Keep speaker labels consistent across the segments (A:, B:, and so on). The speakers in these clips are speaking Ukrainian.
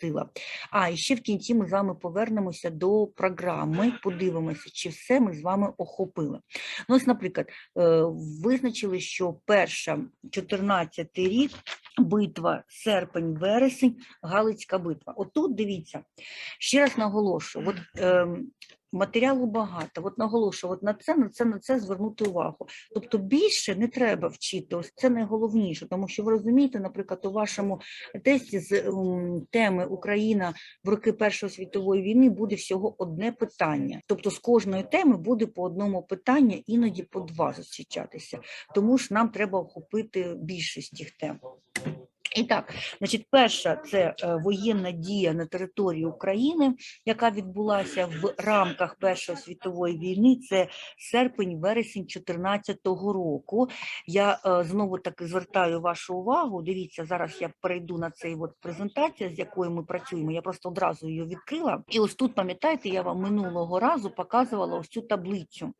A: пропустила. А і ще в кінці ми з вами повернемося до програми, подивимося, чи все ми з вами охопили. Ну, ось, наприклад, е, визначили, що перша 14 рік битва серпень-вересень, Галицька битва. Отут дивіться, ще раз наголошую, от, ем, матеріалу багато, от наголошую, от на це, на це, на це звернути увагу. Тобто більше не треба вчити, ось це найголовніше, тому що ви розумієте, наприклад, у вашому тесті з ем, теми Україна в роки Першої світової війни буде всього одне питання. Тобто з кожної теми буде по одному питанню, іноді по два зустрічатися. Тому ж нам треба охопити більшість тих тем. І так, значить, перша це е, воєнна дія на території України, яка відбулася в рамках Першої світової війни. Це серпень-вересень 2014 року. Я е, знову таки звертаю вашу увагу. Дивіться, зараз я перейду на цей от презентація, з якою ми працюємо. Я просто одразу її відкрила. І ось тут, пам'ятаєте, я вам минулого разу показувала ось цю таблицю.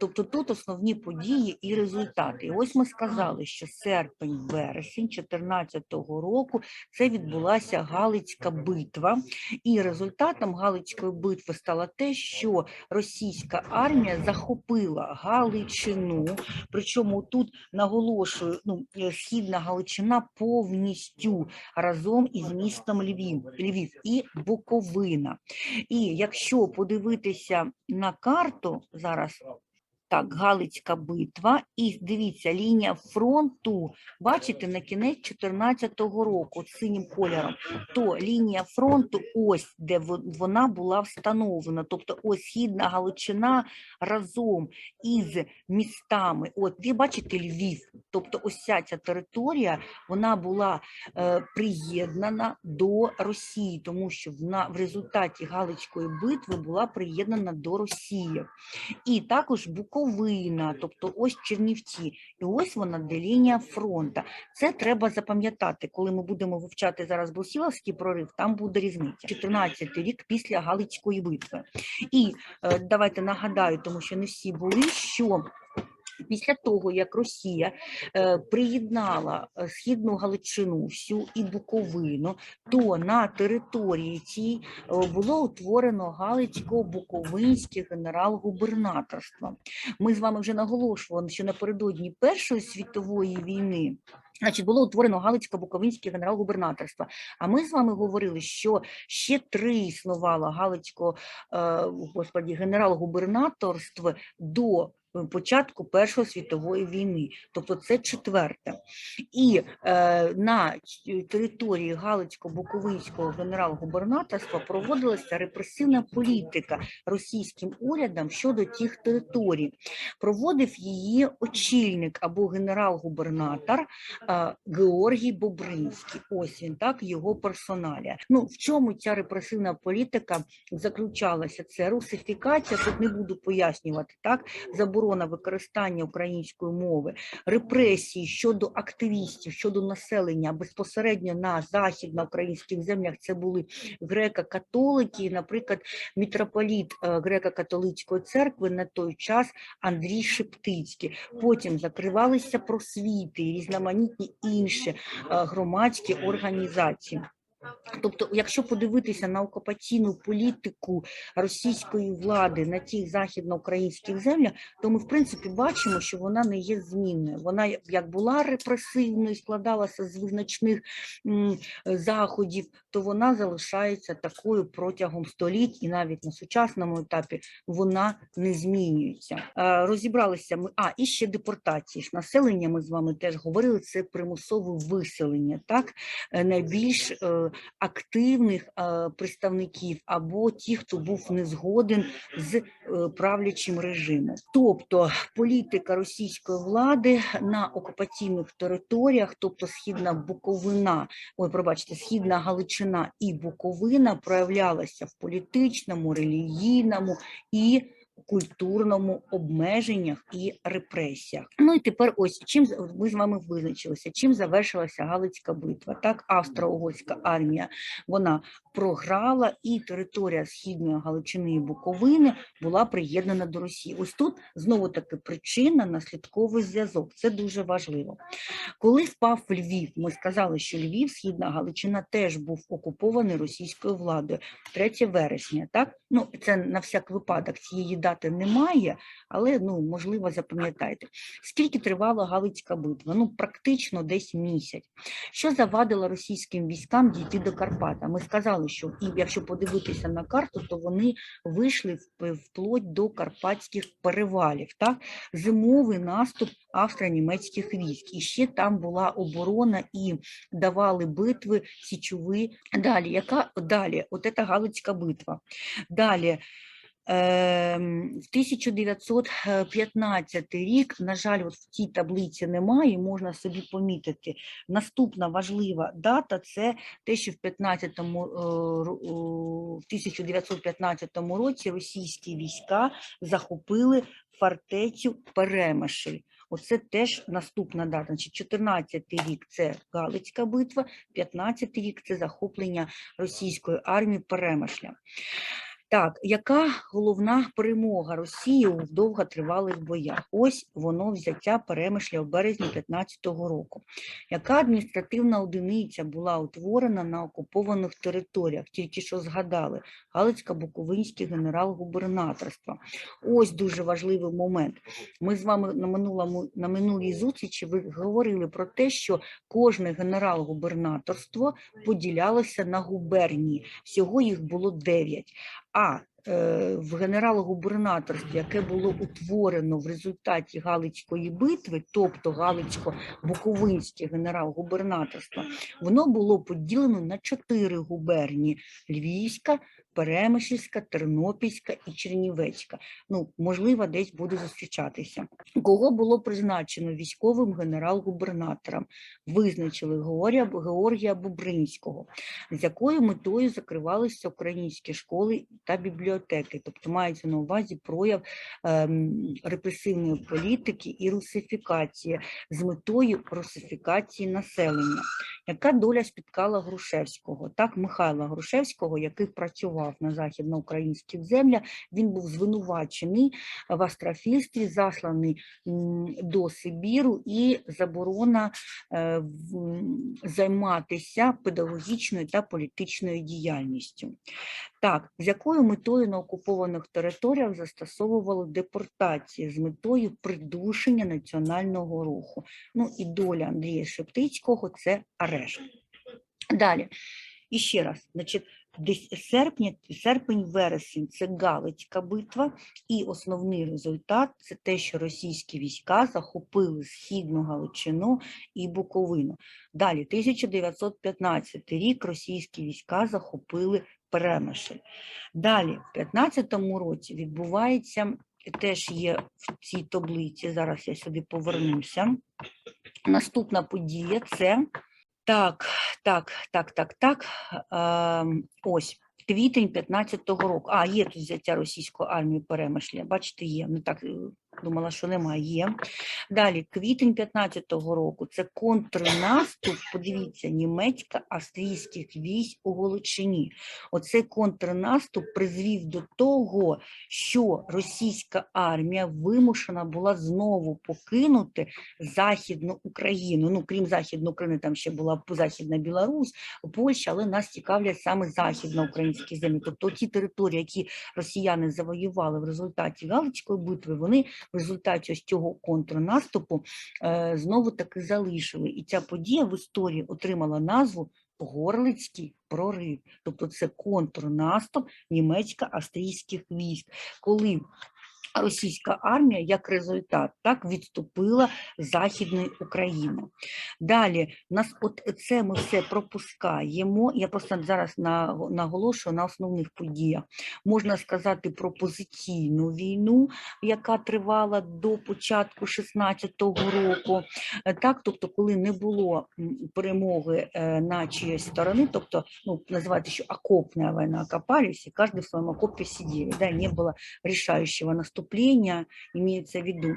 A: Тобто тут основні події і результати. І ось ми сказали, що серпень-вересень 2014 року це відбулася Галицька битва. І результатом Галицької битви стало те, що російська армія захопила Галичину. Причому тут наголошую, ну, е, східна Галичина повністю разом із містом Львів, Львів і Буковина. І якщо подивитися на карту зараз. Так, Галицька битва, і дивіться, лінія фронту, бачите, на кінець 14-го року синім кольором, то лінія фронту ось, де вона була встановлена. Тобто ось Східна Галичина разом із містами. От ви бачите Львів, тобто ось ця ця територія, вона була е, приєднана до Росії, тому що вона в результаті Галицької битви була приєднана до Росії. І також Буковина, тобто ось Чернівці, і ось вона де лінія фронта. Це треба запам'ятати, коли ми будемо вивчати зараз Брусіловський прорив, там буде різниця. 14 рік після Галицької битви. І е, давайте нагадаю, тому що не всі були, що Після того, як Росія е, приєднала е, східну Галичину всю і Буковину, то на території цій е, було утворено Галицько-Буковинське генерал-губернаторство. Ми з вами вже наголошували, що напередодні Першої світової війни. Значить, було утворено Галицько-Буковинське генерал-губернаторство. А ми з вами говорили, що ще три існувало Галицько, господі, генерал-губернаторство до початку Першої світової війни, тобто це четверте. І е, на території Галицько-Буковинського генерал-губернаторства проводилася репресивна політика російським урядом щодо тих територій. Проводив її очільник або генерал-губернатор а, Георгій Бобринський. Ось він так, його персоналія. Ну в чому ця репресивна політика заключалася? Це русифікація. Тут не буду пояснювати так. Заборона використання української мови, репресії щодо активістів, щодо населення безпосередньо на західноукраїнських землях. Це були греко-католики, наприклад, мітрополіт е, греко-католицької церкви на той час Андрій Шептицький. Потім закривалися просвіти різноманітні інші е, громадські організації. Тобто, якщо подивитися на окупаційну політику російської влади на тих західноукраїнських землях, то ми в принципі бачимо, що вона не є змінною. Вона як- була репресивною, складалася з визначних заходів, то вона залишається такою протягом століть, і навіть на сучасному етапі вона не змінюється. Е, Розібралися ми. А і ще депортації населення. Ми з вами теж говорили. Це примусове виселення. Так Е, найбільш е, активних представників або ті, хто був не згоден з е, правлячим режимом. Тобто політика російської влади на окупаційних територіях, тобто східна Буковина, ой, пробачте, східна Галичина і Буковина проявлялася в політичному, релігійному і культурному обмеженнях і репресіях. Ну і тепер ось чим ми з вами визначилися, чим завершилася Галицька битва. Так, австро-угорська армія вона програла, і територія Східної Галичини і Буковини була приєднана до Росії. Ось тут знову таки причина, наслідковий зв'язок. Це дуже важливо. Коли впав Львів, ми сказали, що Львів, Східна Галичина теж був окупований російською владою 3 вересня. Так, ну це на всяк випадок цієї дати немає, але ну можливо запам'ятайте. Скільки тривала Галицька битва? Ну практично десь місяць. Що завадило російським військам дійти до Карпата? Ми сказали, що якщо подивитися на карту, то вони вийшли вплоть до карпатських перевалів. Так, зимовий наступ австро-німецьких військ. І ще там була оборона і давали битви січові. Далі, яка далі? От це Галицька битва. Далі. Ем, В 1915 рік, на жаль, от в цій таблиці немає, можна собі помітити. Наступна важлива дата це те, що в 15-му, е, в 1915 році російські війська захопили фортецю Перемишль. Оце теж наступна дата. Значить, 14 рік це Галицька битва, 15 рік це захоплення російської армії Перемишля. Так, яка головна перемога Росії у довготривалих боях? Ось воно взяття перемишля в березні 15-го року. Яка адміністративна одиниця була утворена на окупованих територіях? Тільки що згадали Галицько-Буковинське генерал-губернаторство. Ось дуже важливий момент. Ми з вами на минулому на минулій зустрічі ви говорили про те, що кожне генерал-губернаторство поділялося на губернії. Всього їх було дев'ять. А е, в генерал-губернаторстві, яке було утворено в результаті Галицької битви, тобто Галицько-Буковинське генерал-губернаторство, воно було поділено на чотири губернії: Львівська, Перемишльська, Тернопільська і Чернівецька. Ну, можливо, десь буде зустрічатися. Кого було призначено військовим генерал-губернатором? Визначили Георгія, Бубринського, з якою метою закривалися українські школи та бібліотеки, тобто мається на увазі прояв ем, репресивної політики і русифікації з метою русифікації населення. Яка доля спіткала Грушевського? Так, Михайла Грушевського, який працював на західноукраїнських землях, він був звинувачений в астрофільстві, засланий до Сибіру і заборона е, займатися педагогічною та політичною діяльністю. Так, з якою метою на окупованих територіях застосовували депортації з метою придушення національного руху. Ну і доля Андрія Шептицького це арешт. Далі. І ще раз, значить, десь серпня, серпень-вересень це Галицька битва, і основний результат це те, що російські війська захопили Східну Галичину і Буковину. Далі, 1915 рік російські війська захопили Перемишль. Далі, в 15-му році відбувається, теж є в цій таблиці, зараз я сюди повернуся. Наступна подія це так, так, так, так, так. ось квітень 15-го року. А, є тут взяття російської армії перемишля. Бачите, є. Не так е, думала, що немає. Є. Далі, квітень 15-го року. Це контрнаступ. Подивіться, німецько-австрійських військ у Галичині. Оцей контрнаступ призвів до того, що російська армія вимушена була знову покинути Західну Україну. Ну, крім Західної України, там ще була Західна Білорусь, Польща, але нас цікавлять саме західноукраїнські землі. Тобто ті території, які росіяни завоювали в результаті Галицької битви, вони в результаті ось цього контрнаступу е, знову таки залишили. І ця подія в історії отримала назву Горлицький прорив. Тобто це контрнаступ німецько-австрійських військ, коли російська армія як результат так відступила Західної України. Далі, нас от це ми все пропускаємо. Я просто зараз на- наголошую на основних подіях. Можна сказати про позиційну війну, яка тривала до початку 16-го року. Так, тобто, коли не було перемоги е, на чиєїсь сторони, тобто, ну, називається, що окопна війна, окопались, кожен в своєму окопі сидів, да, не було рішаючого наступлення, имеется в виду.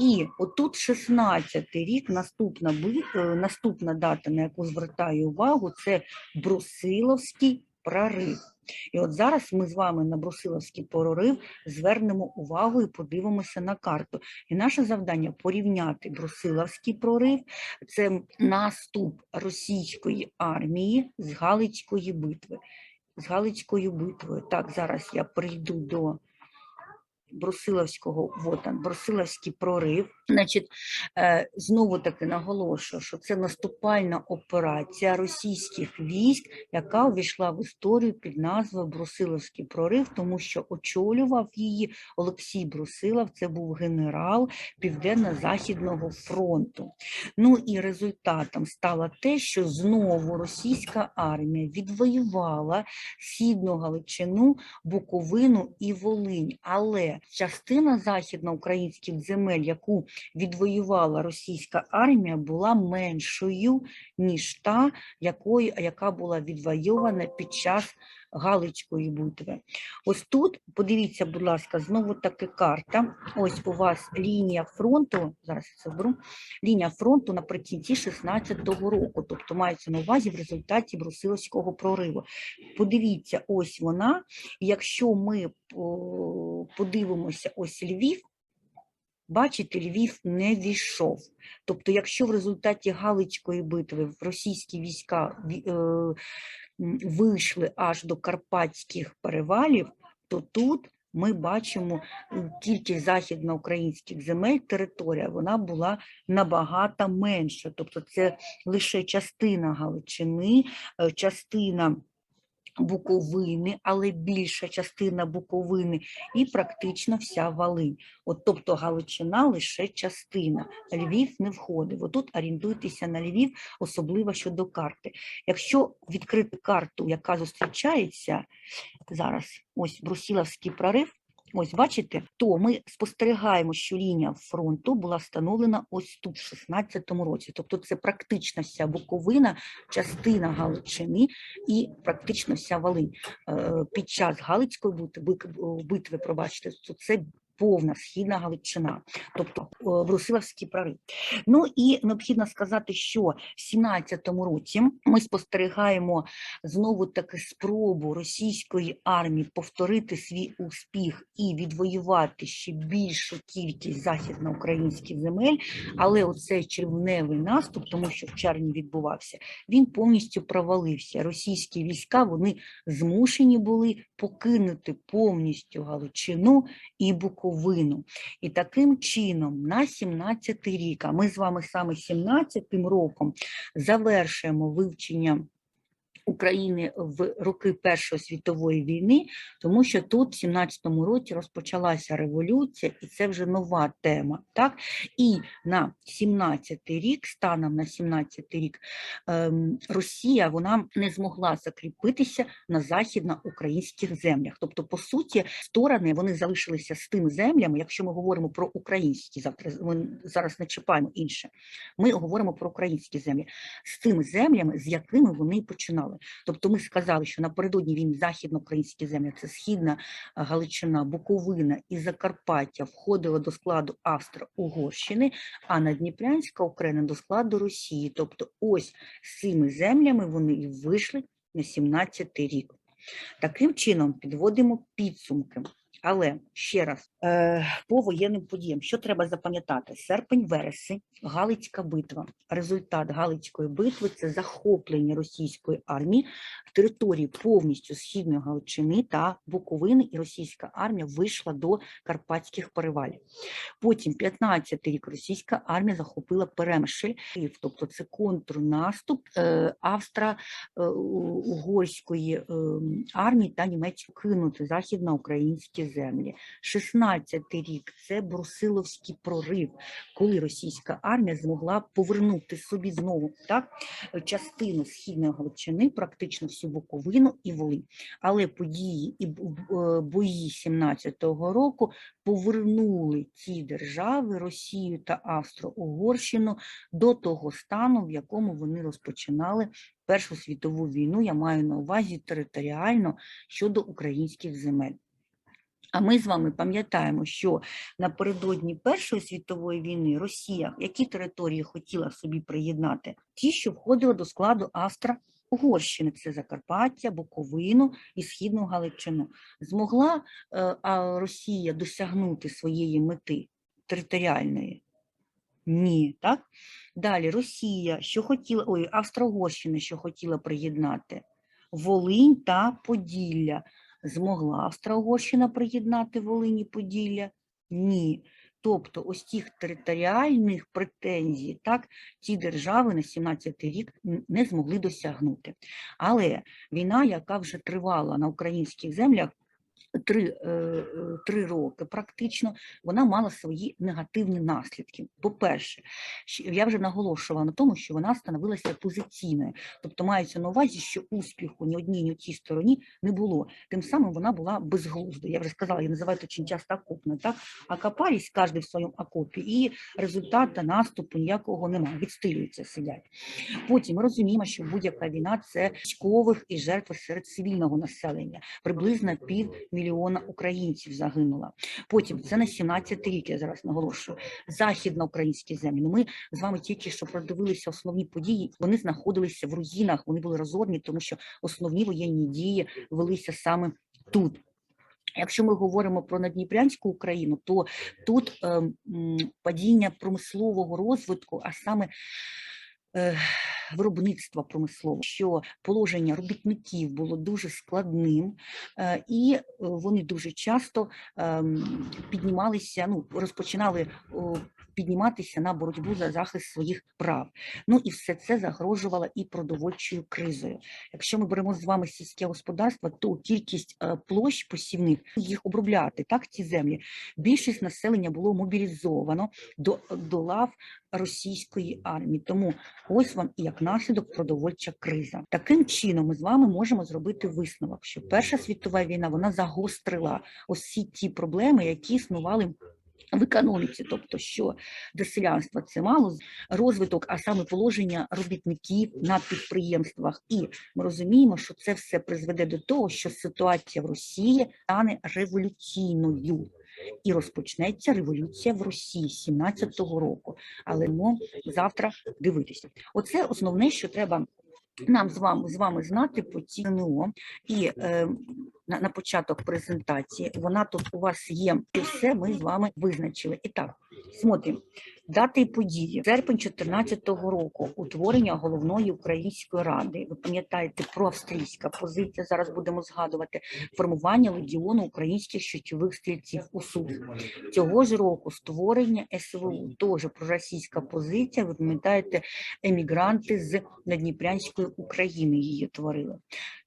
A: І отут 16-й рік, наступна, е, наступна дата, на яку звертаю увагу, це Брусиловський прорив. І от зараз ми з вами на Брусиловський прорив звернемо увагу і подивимося на карту. І наше завдання порівняти Брусиловський прорив, це наступ російської армії з Галицької битви. З Галицькою битвою. Так, зараз я прийду до Брусиловського, вот он, Брусиловський прорив. Значить, е, знову таки наголошую, що це наступальна операція російських військ, яка увійшла в історію під назвою Брусиловський прорив, тому що очолював її Олексій Брусилов, це був генерал Південно-Західного фронту. Ну і результатом стало те, що знову російська армія відвоювала Східну Галичину, Буковину і Волинь. Але частина західноукраїнських земель, яку відвоювала російська армія, була меншою, ніж та, якою, яка була відвоювана під час Галицької битви. Ось тут, подивіться, будь ласка, знову таки карта. Ось у вас лінія фронту, зараз я це беру, лінія фронту наприкінці 16-го року, тобто мається на увазі в результаті Брусиловського прориву. Подивіться, ось вона. Якщо ми подивимося, ось Львів, бачите, Львів не війшов. Тобто, якщо в результаті Галицької битви російські війська ві- е, вийшли аж до Карпатських перевалів, то тут ми бачимо кількість західноукраїнських земель, територія, вона була набагато менша. Тобто це лише частина Галичини, е, частина Буковини, але більша частина Буковини і практично вся Волинь. От, тобто Галичина лише частина, Львів не входив. Отут орієнтуйтеся на Львів, особливо щодо карти. Якщо відкрити карту, яка зустрічається зараз, ось Брусіловський прорив, ось бачите, то ми спостерігаємо, що лінія фронту була встановлена ось тут, в 16-му році. Тобто це практично вся Буковина, частина Галичини і практично вся Волинь. Е, Під час Галицької битви, пробачте, це повна східна Галичина, тобто е, Брусиловський. Ну і необхідно сказати, що в 17-му році ми спостерігаємо знову таки спробу російської армії повторити свій успіх і відвоювати ще більшу кількість західноукраїнських земель, але оцей червневий наступ, тому що в червні відбувався, він повністю провалився. Російські війська вони змушені були покинути повністю Галичину і Буковину. І таким чином на 17-й рік, а ми з вами саме 17-м роком завершуємо вивчення України в роки Першої світової війни, тому що тут, в 17-му році, розпочалася революція, і це вже нова тема. Так? І на 17-й рік, станом на 17-й рік, ем, Росія вона не змогла закріпитися на західноукраїнських землях. Тобто, по суті, сторони вони залишилися з тими землями, якщо ми говоримо про українські завтра, ми зараз не чіпаємо інше. Ми говоримо про українські землі з тими землями, з якими вони й починали. Тобто ми сказали, що напередодні він західноукраїнські землі, це Східна Галичина, Буковина і Закарпаття входили до складу Австро-Угорщини, а Надніпрянська Україна до складу Росії. Тобто ось з цими землями вони і вийшли на 17-й рік. Таким чином підводимо підсумки. Але ще раз, е, по воєнним подіям, що треба запам'ятати? Серпень-вересень, Галицька битва. Результат Галицької битви це захоплення російської армії території повністю східної Галичини та Буковини, і російська армія вийшла до Карпатських перевалів. Потім, 15-й рік, російська армія захопила Перемишль, Київ, тобто це контрнаступ е, австро-угорської е, армії та німецької кинути західноукраїнські землі. 16-й рік це Брусиловський прорив, коли російська армія змогла повернути собі знову так, частину східної Галичини, практично всю Буковину і Волинь. Але події і е, бої 17-го року повернули ці держави, Росію та Австро-Угорщину, до того стану, в якому вони розпочинали Першу світову війну. Я маю на увазі територіально щодо українських земель. А ми з вами пам'ятаємо, що напередодні Першої світової війни Росія які території хотіла собі приєднати? Ті, що входили до складу Австро Угорщини це Закарпаття, Буковину і Східну Галичину. Змогла е, Росія досягнути своєї мети територіальної? Ні, так? Далі Росія, що хотіла, ой, Австро-Угорщина, що хотіла приєднати, Волинь та Поділля. Змогла Австро-Угорщина приєднати Волині Поділля? Ні. Тобто ось тих територіальних претензій, так, ті держави на 17-й рік не змогли досягнути. Але війна, яка вже тривала на українських землях три, е, е, три роки, практично, вона мала свої негативні наслідки. По-перше, я вже наголошувала на тому, що вона становилася позиційною, тобто мається на увазі, що успіху ні одній, ні тій стороні не було. Тим самим вона була безглуздою. Я вже сказала, я називаю це часто окопною, так? А копались кожен в своєму окопі, і результату наступу ніякого немає, відстилюються, сидять. Потім ми розуміємо, що будь-яка війна це військових і жертви серед цивільного населення. Приблизно півмільйона українців загинуло. Потім це на 17 рік, я зараз наголошую, західноукраїнські землі. Ми з вами тільки що продивилися основні події. Вони знаходилися в руїнах, вони були розорні, тому що основні воєнні дії велися саме тут. Якщо ми говоримо про надніпрянську Україну, то тут м, падіння промислового розвитку, а саме е, виробництва промислового, що положення робітників було дуже складним, е, і е, вони дуже часто ем, піднімалися, ну розпочинали підніматися на боротьбу за захист своїх прав. Ну і все це загрожувало і продовольчою кризою. Якщо ми беремо з вами сільське господарство, то кількість е, площ посівних їх обробляти так ці землі. Більшість населення було мобілізовано до, до лав російської армії. Тому ось вам і як наслідок продовольча криза. Таким чином, ми з вами можемо зробити висновок, що Перша світова війна вона загострила всі ті проблеми, які існували. В економіці, тобто що до селянства це мало розвиток, а саме положення робітників на підприємствах. І ми розуміємо, що це все призведе до того, що ситуація в Росії стане революційною. І розпочнеться революція в Росії 17-го року. Але ми завтра дивитися. Оце основне, що треба нам з вами з вами знати по НО. І е, на, на початок презентації вона тут у вас є. І все ми з вами визначили. І так, смотримо. Дати і події. Серпень 14-го року. Утворення головної української ради. Ви пам'ятаєте про австрійська позиція. Зараз будемо згадувати формування легіону українських щитових стрільців УСУ. Цього ж року створення СВУ. Теж проросійська позиція. Ви пам'ятаєте, емігранти з Надніпрянської України її творили.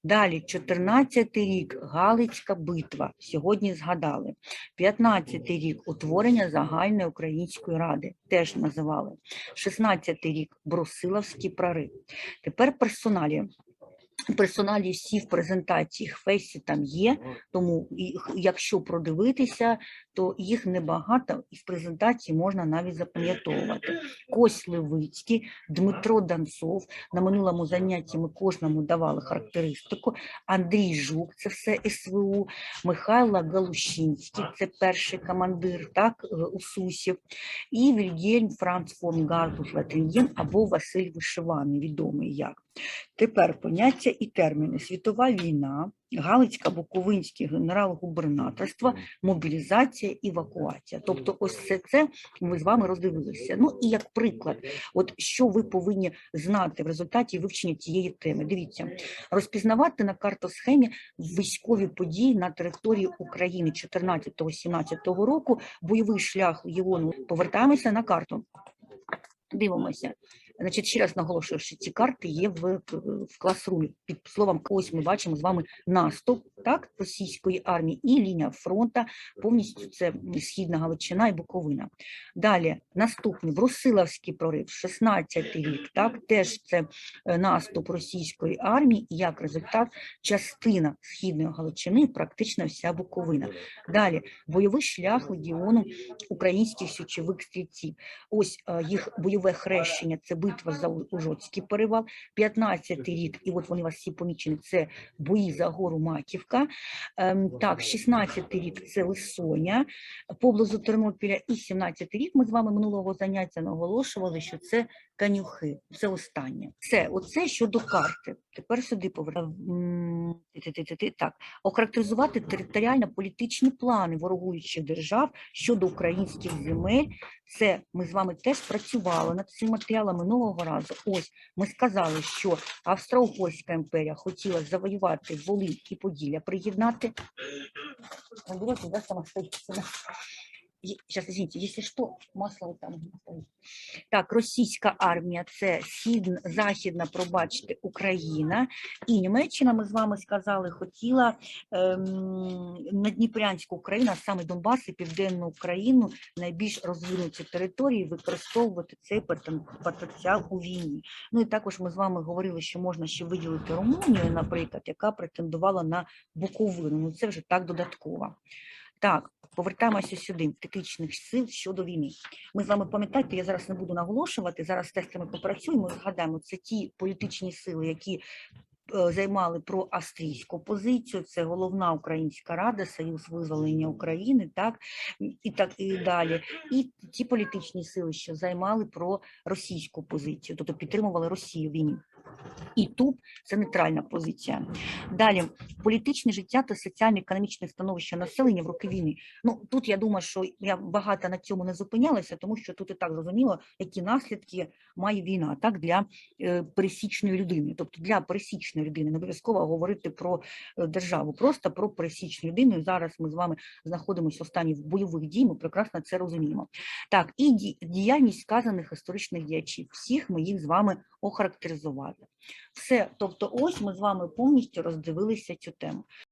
A: Далі, 14 рік, Галицька битва. Сьогодні згадали. 15 рік утворення загальної української ради. Теж називали. 16 рік Брусиловський прорив. Тепер персоналі. Персоналі всі в презентації фейсі там є, тому якщо продивитися, то їх небагато, і в презентації можна навіть запам'ятовувати. Кось Левицький, Дмитро Данцов. На минулому занятті ми кожному давали характеристику. Андрій Жук, це все СВУ, Михайло Галущинський, це перший командир, так, е, Усусів, і Вільгельм Франц фон Гарбус Латрінген або Василь Вишиваний, відомий як. Тепер поняття і терміни. Світова війна, Галицька-Буковинське генерал-губернаторство, мобілізація, евакуація. Тобто ось все це ми з вами роздивилися. Ну і як приклад, от що ви повинні знати в результаті вивчення цієї теми. Дивіться, розпізнавати на картосхемі військові події на території України 14-17 року, бойовий шлях Легіону. Повертаємося на карту. Дивимося. Значить, ще раз наголошую, що ці карти є в, в класрумі. Під словом, ось ми бачимо з вами наступ так, російської армії і лінія фронта, повністю це Східна Галичина і Буковина. Далі, наступний Брусиловський прорив, 16 рік, так, теж це е, наступ російської армії, і як результат частина Східної Галичини, практично вся Буковина. Далі, бойовий шлях легіону українських січових стрільців. Ось е, їх бойове хрещення це битва за Ужоцький перевал, 15 рік, і от вони вас всі помічені, це бої за гору Маківка. Ем, Так, 16-й рік це Лисоня поблизу Тернопіля. І 17-й рік ми з вами минулого заняття наголошували, що це канюхи. Це останнє. Це оце щодо карти. Тепер сюди повертаємо. Так, охарактеризувати територіально-політичні плани ворогуючих держав щодо українських земель. Це ми з вами теж працювали над цим матеріалом минулого разу. Ось ми сказали, що Австро-Угорська імперія хотіла завоювати Волинь і Поділля, приєднати. Наберете. Сейчас, извините, если что, масло там. Так, російська армія це східна, західна, пробачте, Україна. І Німеччина, ми з вами сказали, хотіла ем, надніпрянську Україну, а саме Донбас і Південну Україну, найбільш розвинуті території, використовувати цей потенціал у війні. Ну і також ми з вами говорили, що можна ще виділити Румунію, наприклад, яка претендувала на Буковину. Ну це вже так додатково. Так, повертаємося сюди, критичних сил щодо війни. Ми з вами пам'ятаєте, я зараз не буду наголошувати, зараз з тестами попрацюємо згадаємо, це ті політичні сили, які е, займали проавстрійську позицію, це головна українська рада, Союз визволення України, так і так і далі. І ті політичні сили, що займали проросійську позицію, тобто підтримували Росію війні. І тут це нейтральна позиція. Далі політичне життя та соціально-економічне становище населення в роки війни. Ну тут я думаю, що я багато на цьому не зупинялася, тому що тут і так зрозуміло, які наслідки має війна так для е, пересічної людини. Тобто для пересічної людини не обов'язково говорити про е, державу, просто про пересічну людину. Зараз ми з вами знаходимося в стані бойових дій. Ми прекрасно це розуміємо. Так, і ді- діяльність сказаних історичних діячів. Всіх ми їх з вами охарактеризували. Все, тобто, ось ми з вами повністю роздивилися цю тему.